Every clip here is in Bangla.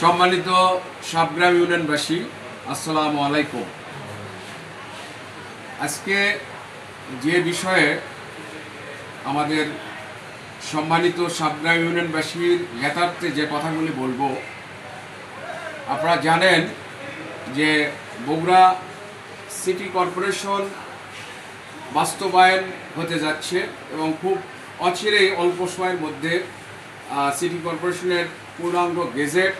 সম্মানিত সাবগ্রাম ইউনিয়নবাসী, আসসালামু আলাইকুম। আজকে যে বিষয়ে আমাদের সম্মানিত সাবগ্রাম ইউনিয়নবাসীর জ্ঞাতার্থে যে কথাগুলি বলব, আপনারা জানেন যে বগুড়া সিটি কর্পোরেশন বাস্তবায়ন হতে যাচ্ছে এবং খুব অচিরেই অল্প সময়ের মধ্যে সিটি কর্পোরেশনের পূর্ণাঙ্গ গেজেট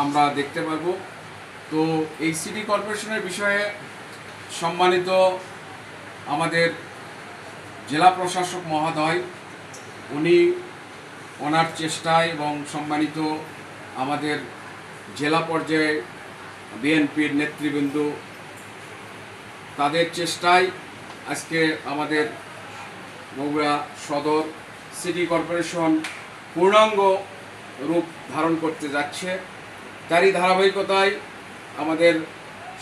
আমরা দেখতে পাবো তো এই সিটি কর্পোরেশনের বিষয়ে সম্মানিত আমাদের জেলা প্রশাসক মহোদয়, উনি ওনার চেষ্টায় এবং সম্মানিত আমাদের জেলা পর্যায়ে বিএনপির নেতৃবৃন্দ, তাদের চেষ্টায় আজকে আমাদের বগুড়া সদর সিটি কর্পোরেশন পূর্ণাঙ্গ রূপ ধারণ করতে যাচ্ছে। তারই ধারাবাহিকতায় আমাদের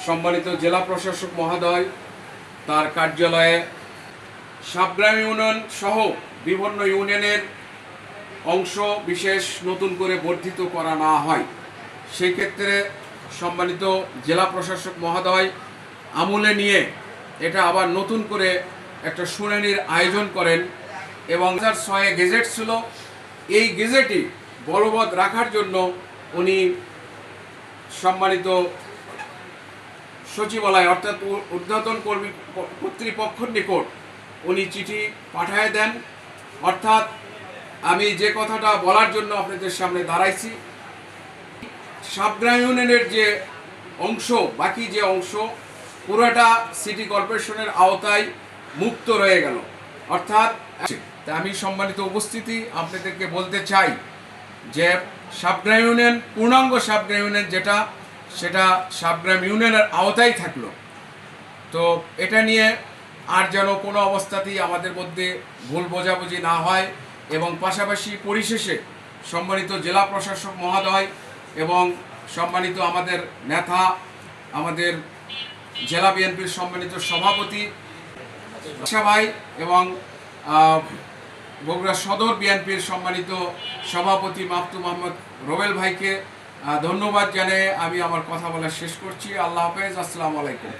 সম্মানিত জেলা প্রশাসক মহোদয়, তার কার্যালয়ে সাবগ্রাম ইউনিয়ন সহ বিভিন্ন ইউনিয়নের অংশ বিশেষ নতুন করে বর্ধিত করা না হয়। সেই ক্ষেত্রে সম্মানিত জেলা প্রশাসক মহোদয়, আমলে নিয়ে এটা আবার নতুন করে একটা শুনানির আয়োজন করেন এবং হাজার ছয়ে গেজেট ছিল। এই গেজেটই বলবৎ রাখার জন্য উনি সম্মানিত সচিবালয়, অর্থাৎ উ- কর্মী কর্তৃপক্ষের নিকট উনি চিঠি পাঠায় দেন। অর্থাৎ আমি যে কথাটা বলার জন্য আপনাদের সামনে দাঁড়াইছি, সাবগ্রাম ইউনিয়নের যে অংশ, বাকি যে অংশ, পুরোটা সিটি কর্পোরেশনের আওতায় মুক্ত রয়ে গেল। অর্থাৎ আমি সম্মানিত উপস্থিতি আপনাদেরকে বলতে চাই। যে সাবগ্রাম ইউনিয়ন, পূর্ণাঙ্গ সাবগ্রাম ইউনিয়ন যেটা, সেটা সাবগ্রাম ইউনিয়নের আওতায় থাকল। তো এটা নিয়ে আর যেন কোনো অবস্থাতেই আমাদের মধ্যে ভুল বোঝাবুঝি না হয় এবং পাশাপাশি পরিশেষে সম্মানিত জেলা প্রশাসক মহোদয় এবং সম্মানিত আমাদের নেতা, আমাদের জেলা বিএনপির সম্মানিত সভাপতি ভাই এবং বগুড়া সদর বিএনপির সম্মানিত সভাপতি মাহতু মোহাম্মদ রোবেল ভাইকে ধন্যবাদ জানিয়ে আমি আমার কথা বলা শেষ করছি। আল্লাহ হাফেজ, আসসালামু আলাইকুম।